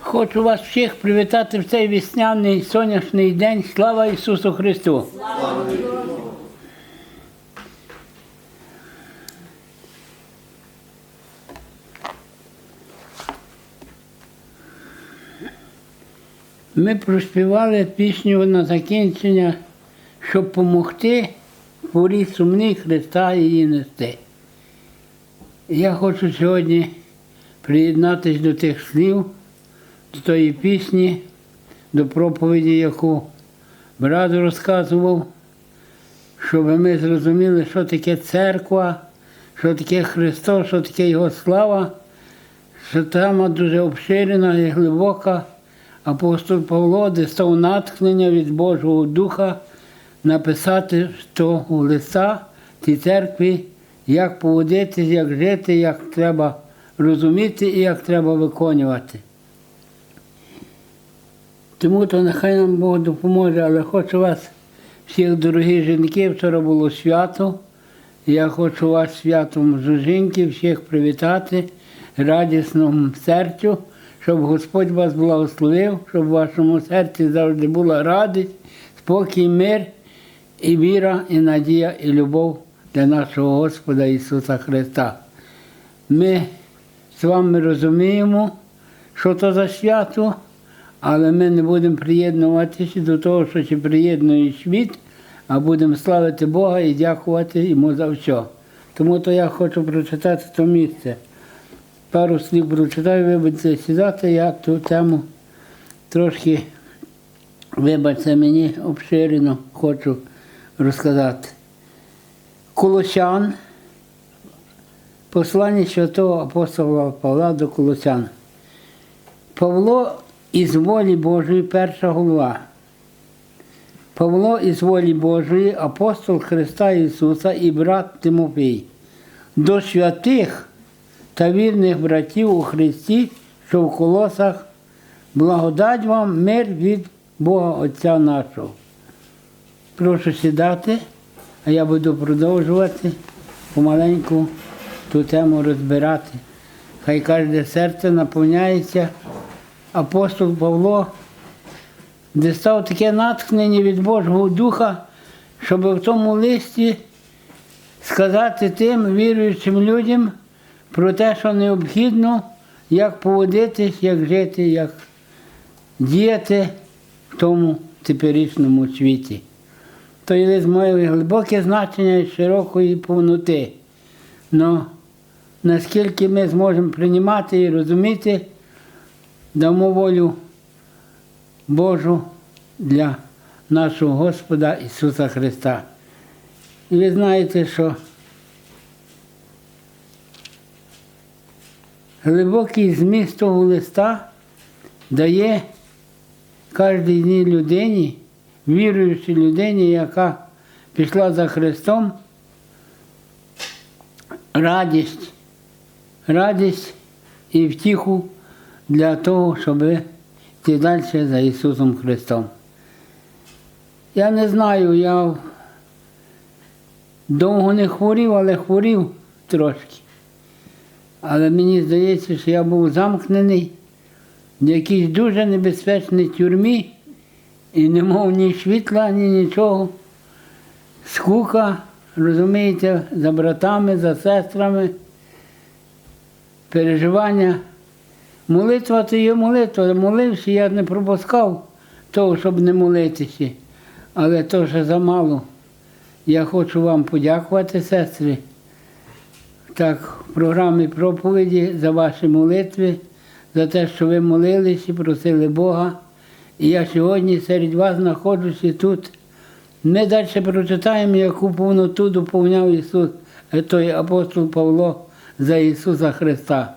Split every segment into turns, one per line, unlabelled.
Хочу вас всіх привітати в цей весняний сонячний день. Слава Ісусу Христу! Ми проспівали пісню на закінчення, щоб допомогти хворій сумній Христа її нести. Я хочу сьогодні приєднатися до тих слів, до тої пісні, до проповіді, яку брат розказував, щоб ми зрозуміли, що таке церква, що таке Христос, що таке Його слава, що тема дуже обширена і глибока. Апостол Павло дістав натхнення від Божого Духа написати того листа тій церкві, як поводитись, як жити, як треба розуміти і як треба виконувати. Тому то нехай нам Бог допоможе, але хочу вас, всіх дорогі жінки, вчора було свято. Я хочу вас святом Жужинки, всіх привітати, радісному серцю, щоб Господь вас благословив, щоб в вашому серці завжди була радість, спокій, мир і віра, і надія, і любов для нашого Господа Ісуса Христа. Ми з вами розуміємо, що то за свято, але ми не будемо приєднуватися до того, що ще приєднує світ, а будемо славити Бога і дякувати йому за все. Тому то я хочу прочитати то місце. Пару слів прочитаю, вибачте, сідати, я ту тему трошки, вибачте, мені обширено хочу розказати. Колосян, послання святого апостола Павла до Колосян. Павло із волі Божої, перша голова. Павло із волі Божої, апостол Христа Ісуса і брат Тимофій, до святих та вірних братів у Христі, що в колосах, благодать вам мир від Бога Отця нашого. Прошу сідати, а я буду продовжувати помаленьку ту тему розбирати. Хай кожне серце наповняється. Апостол Павло дістав таке натхнення від Божого Духа, щоб в тому листі сказати тим віруючим людям про те, що необхідно, як поводитись, як жити, як діяти в тому теперішньому світі. Той лист має глибоке значення і широкої повноти. Но наскільки ми зможемо приймати і розуміти, дамо волю Божу для нашого Господа Ісуса Христа. І ви знаєте, що глибокий зміст того листа дає кожній дній людині, віруючій людині, яка пішла за Христом, радість, радість і втіху для того, щоб йти далі за Ісусом Христом. Я не знаю, я довго не хворів, але хворів трошки. Але мені здається, що я був замкнений в якійсь дуже небезпечній тюрмі і не мав ні світла, ні нічого. Скука, розумієте, за братами, за сестрами, переживання. Молитва то є молитва. Молився, я не пропускав того, щоб не молитися. Але то ще замало. Я хочу вам подякувати, сестри, так, програмі проповіді за ваші молитви, за те, що ви молились і просили Бога. І я сьогодні серед вас знаходжуся тут. Ми далі прочитаємо, яку повноту доповняв Ісус, е, той апостол Павло за Ісуса Христа.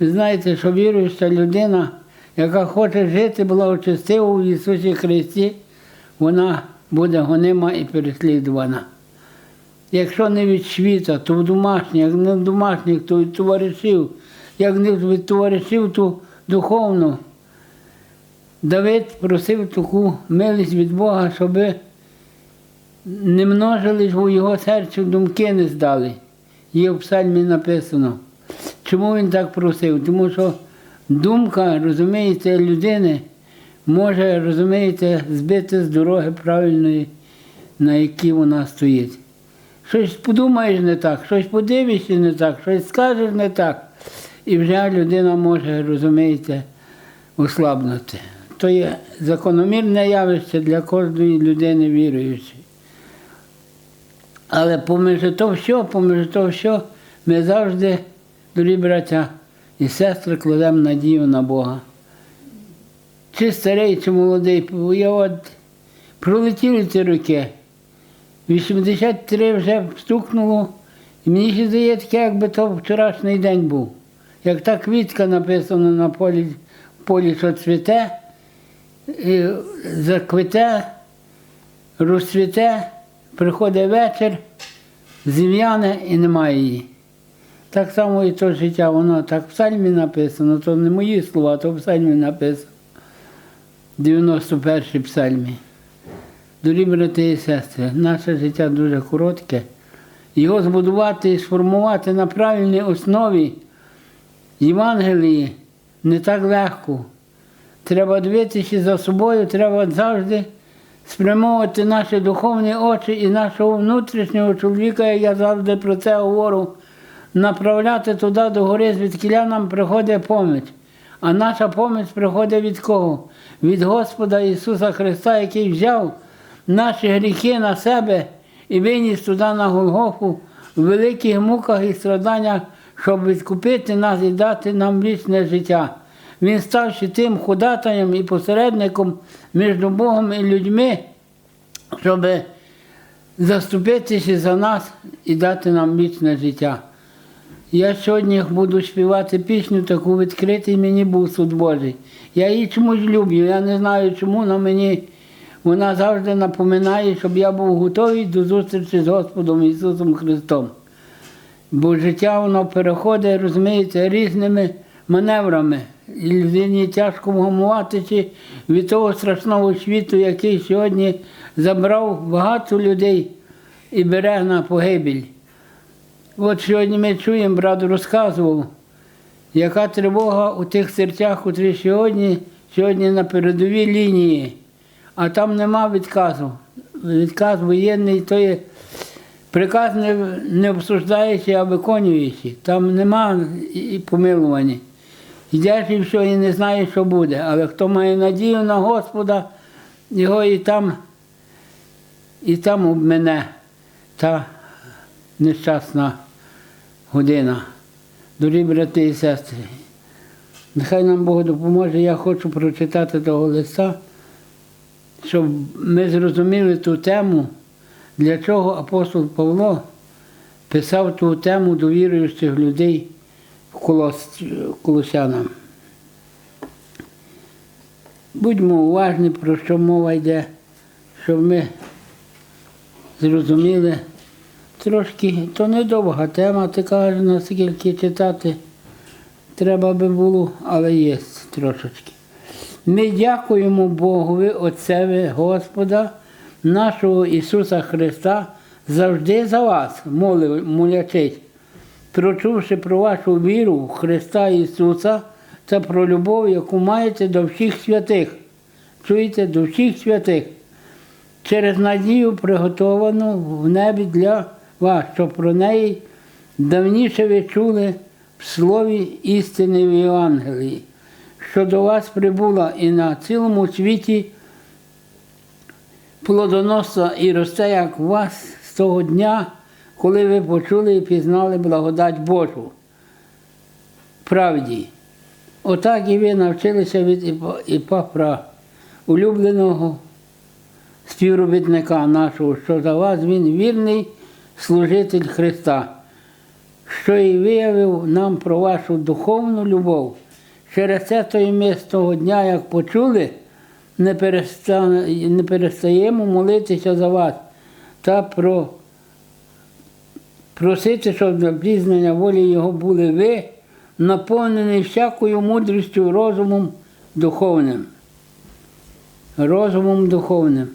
Знаєте, що віруюча людина, яка хоче жити благочестиво в Ісусі Христі, вона буде гонима і переслідувана. Якщо не від світа, то в домашніх, як не в домашніх, то від товаришів, як не від товаришів, то духовно. Давид просив таку милість від Бога, щоб не множились у його серці думки не здали. Є в псальмі написано. Чому він так просив? Тому що думка, розумієте, людини може, розумієте, збити з дороги правильної, на якій вона стоїть. Щось подумаєш не так, щось подивишся не так, щось скажеш не так. І вже людина може, розумієте, ослабнути. То є закономірне явище для кожної людини віруючої. Але поміж то все, поміж то все, ми завжди, дорогі браття і сестри, кладемо надію на Бога. Чи старий, чи молодий, я от пролетіли ці роки. 83 вже стукнуло, і мені ще здається, таке, якби то вчорашній день був. Як та квітка написана на полі, полі що цвіте, і заквіте, розцвіте, приходить вечір, зім'яне і немає її. Так само і то життя, воно так в псальмі написано, то не мої слова, то в псальмі написано. 91-й псальмі. Дорогі брати і сестри, наше життя дуже коротке. Його збудувати і сформувати на правильній основі Євангелії не так легко. Треба дивитися за собою, треба завжди спрямовувати наші духовні очі і нашого внутрішнього чоловіка, я завжди про це говорю, направляти туди до гори, звідкиля нам приходить поміч. А наша поміч приходить від кого? Від Господа Ісуса Христа, який взяв наші гріхи на себе і виніс туди на Голгофу в великих муках і страданнях, щоб відкупити нас і дати нам вічне життя. Він ставши тим ходатаєм і посередником між Богом і людьми, щоб заступитися за нас і дати нам вічне життя. Я сьогодні буду співати пісню, таку відкритий мені був суд Божий. Я її чомусь люблю, я не знаю чому, але мені вона завжди напоминає, щоб я був готовий до зустрічі з Господом Ісусом Христом. Бо життя воно переходить, розумієте, різними маневрами. І людині тяжко вгамуватися від того страшного світу, який сьогодні забрав багато людей і бере на погибель. От сьогодні ми чуємо, брат розказував, яка тривога у тих серцях, котрі сьогодні, сьогодні на передовій лінії, а там нема відказу. Відказ воєнний то є приказ не, не обсуждаючий, а виконуючий. Там нема і- помилування. Йдеш і все, і не знаєш, що буде. Але хто має надію на Господа, його і там, і там обмене та нещасна година. Дорогі брати і сестри, нехай нам Бог допоможе. Я хочу прочитати того листа, щоб ми зрозуміли ту тему, для чого апостол Павло писав ту тему до віруючих людей Колос... Колосянам. Будьмо уважні, про що мова йде, щоб ми зрозуміли. Трошки, то недовга тема, ти кажеш, наскільки читати треба би було, але є трошечки. Ми дякуємо Богові, Отцеві Господа, нашого Ісуса Христа, завжди за вас, молив, молячись, прочувши про вашу віру в Христа Ісуса та про любов, яку маєте до всіх святих. Чуєте, до всіх святих через надію, приготовану в небі для вас, що про неї давніше ви чули в слові істини в Євангелії, що до вас прибула і на цілому світі плодоносна і росте, як у вас з того дня, коли ви почули і пізнали благодать Божу. Правді. Отак і ви навчилися від Іпа- Іпафра, улюбленого співробітника нашого, що за вас він вірний служитель Христа, що і виявив нам про вашу духовну любов. Через це то і ми з того дня, як почули, не, переста- не перестаємо молитися за вас та про просити, щоб для пізнання волі Його були ви, наповнені всякою мудрістю, розумом духовним. Розумом духовним.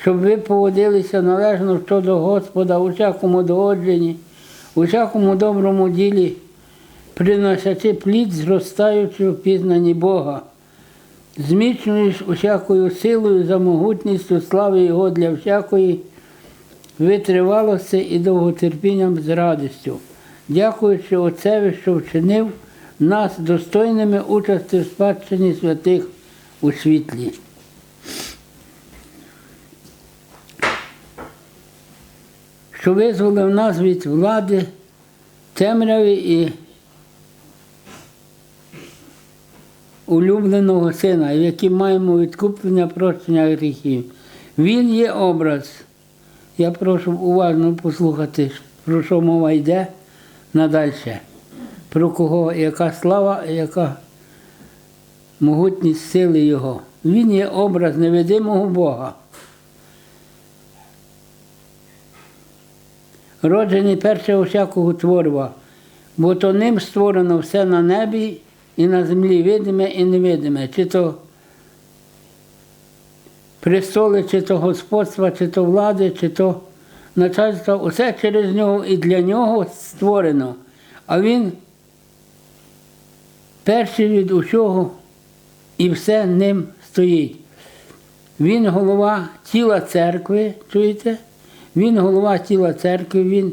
Щоб ви поводилися належно щодо Господа у всякому догодженні, у всякому доброму ділі, приносячи плід, зростаючи в пізнанні Бога. Зміцнюєш усякою силою за могутністю слави Його для всякої витривалості і довготерпінням з радістю, дякуючи Отцеві, що вчинив нас достойними участі в спадщині святих у світлі. Що визволив нас від влади темряви і улюбленого сина, в яким маємо відкуплення прощення гріхів. Він є образ. Я прошу уважно послухати, про що мова йде надальше. Про кого, яка слава, яка могутність сили Його. Він є образ невидимого Бога. Роджений першого всякого творива, бо то ним створено все на небі і на землі видиме і невидиме, чи то престоли, чи то господства, чи то влади, чи то начальства, усе через нього і для нього створено. А він перший від усього і все ним стоїть. Він голова тіла церкви, чуєте? Він голова тіла церкви, він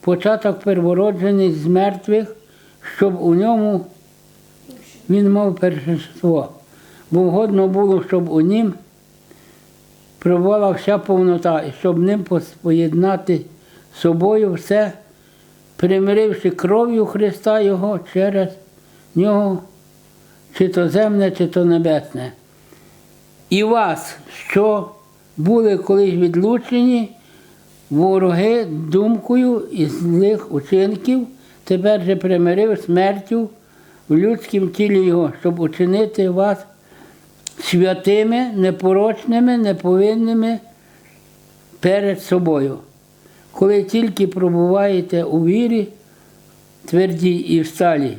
початок первороджений з мертвих, щоб у ньому він мав першинство. Бо вгодно було, щоб у нім пробувала вся повнота, і щоб ним поєднати з собою все, примиривши кров'ю Христа Його через нього, чи то земне, чи то небесне. І вас, що були колись відлучені, вороги думкою і злих учинків, тепер же примирив смертю в людському тілі Його, щоб учинити вас святими, непорочними, неповинними перед собою. Коли тільки пробуваєте у вірі, твердій і всталі,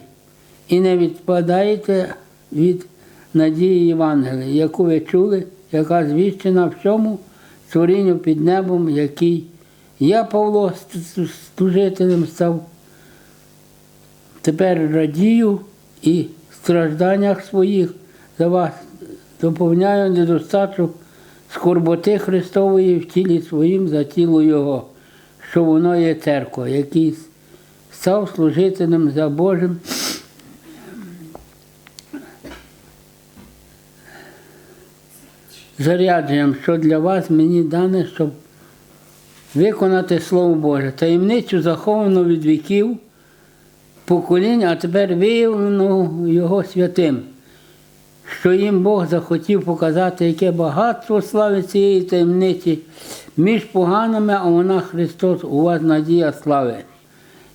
і не відпадаєте від надії Євангелія, яку ви чули, яка звіщена всьому творінню під небом, який я, Павло, служителем став. Тепер радію і в стражданнях своїх за вас доповняю недостачу скорботи Христової в тілі своїм за тіло Його, що воно є церква, який став служителем за Божим. Зарядженням, що для вас мені дане, щоб виконати Слово Боже, таємницю заховану від віків поколінь, а тепер виявлено Його святим, що їм Бог захотів показати, яке багатство слави цієї таємниці між поганими, а вона Христос, у вас надія слави.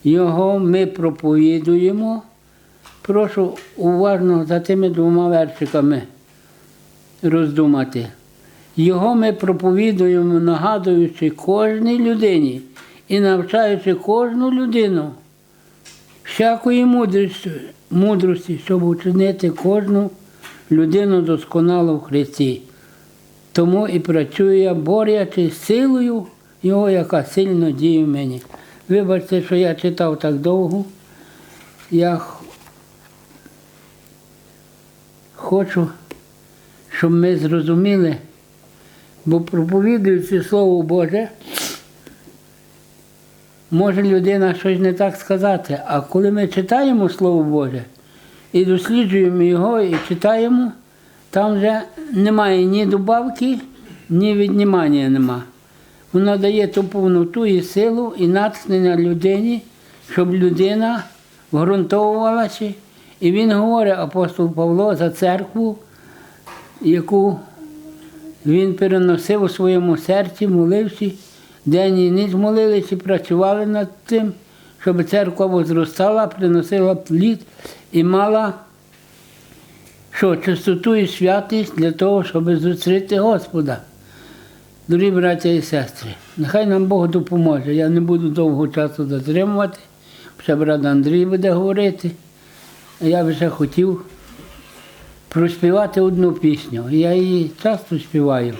Його ми проповідуємо. Прошу уважно за тими двома вершиками роздумати. Його ми проповідуємо, нагадуючи кожній людині і навчаючи кожну людину всякої мудрості, мудрості, щоб учинити кожну людину досконало в Христі. Тому і працюю я, борячись силою Його, яка сильно діє в мені. Вибачте, що я читав так довго. Я хочу, щоб ми зрозуміли, бо проповідуючи Слово Боже, може людина щось не так сказати. А коли ми читаємо Слово Боже і досліджуємо його і читаємо, там вже немає ні добавки, ні віднімання нема. Воно дає ту повноту і силу, і натхнення людині, щоб людина ґрунтовувалася. І він говорить, апостол Павло, за церкву, яку він переносив у своєму серці, молився, день і ніч молилися працювали над тим, щоб церква возростала, приносила плід і мала що, чистоту і святість для того, щоб зустріти Господа. Дорогі браття і сестри, нехай нам Бог допоможе. Я не буду довго часу затримувати, ще брат Андрій буде говорити. Я ще хотів проспівати одну пісню. Я її часто співаю.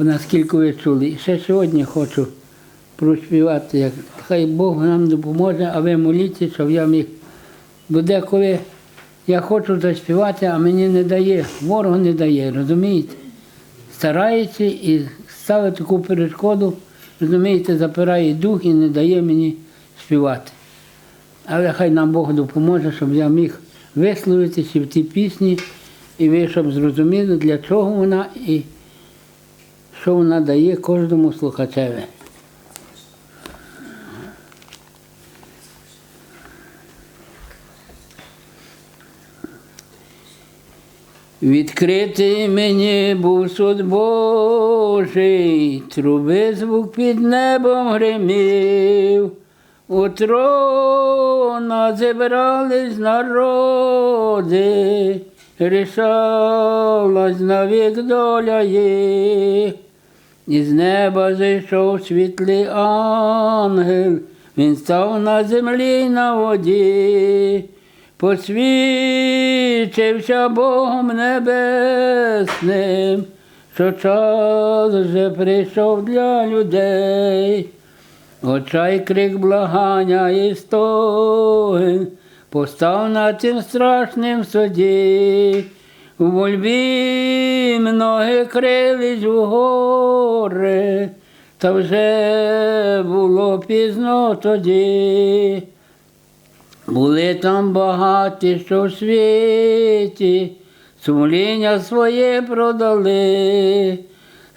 Наскільки ви чули. І ще сьогодні хочу проспівати. Хай Бог нам допоможе, а ви моліться, щоб я міг. Бо деколи я хочу заспівати, а мені не дає, ворог не дає, розумієте? Старається і ставить таку перешкоду, розумієте, запирає дух і не дає мені співати. Але хай нам Бог допоможе, щоб я міг висловитися в тій пісні, і ви щоб зрозуміли, для чого вона і що вона дає кожному слухачеві. Відкритий мені був суд Божий, труби звук під небом гримів, у трона зібрались народи, рішалась навік доля їх. Із неба зійшов світлий ангел, він став на землі на воді, посвідчився Богом небесним, що час вже прийшов для людей. Очай крик благання і стогін постав на тим страшним суді. У вольбі многі крились у гори, та вже було пізно тоді. Були там багаті, що в світі, сумління своє продали,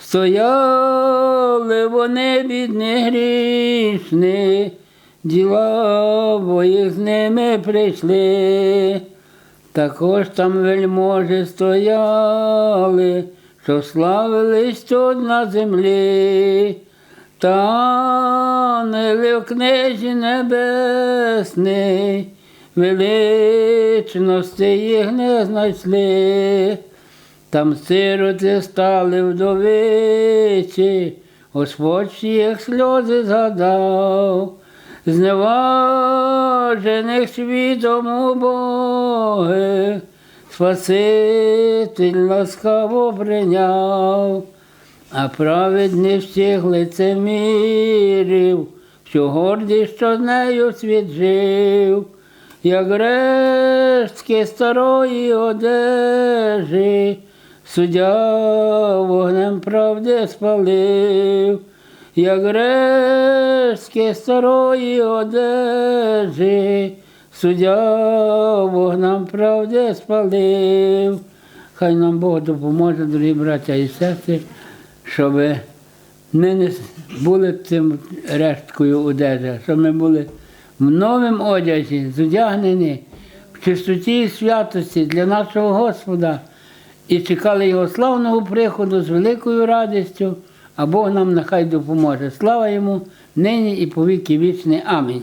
стояли вони бідні грішні, діла бо їх з ними прийшли. Також там вельможі стояли, що славились тут на землі. Та ангели в книжі небесний, величності їх не знайшли. Там сироти стали вдовичі, Господь їх сльози згадав, зневажених світом убогих, Спаситель ласкаво прийняв, а праведний всіх лицемірів, що горді, що нею світ жив, як рештки старої одежі, суддя вогнем правди спалив, як рештки старої одежі, суддя вогнем правди спалив. Хай нам Бог допоможе, дорогі браття і сестри, щоб ми не були цим решткою одежі, щоб ми були в новому одязі, зодягнені в чистоті і святості для нашого Господа і чекали Його славного приходу з великою радістю, а Бог нам нехай допоможе. Слава йому нині і повіки вічні. Амінь.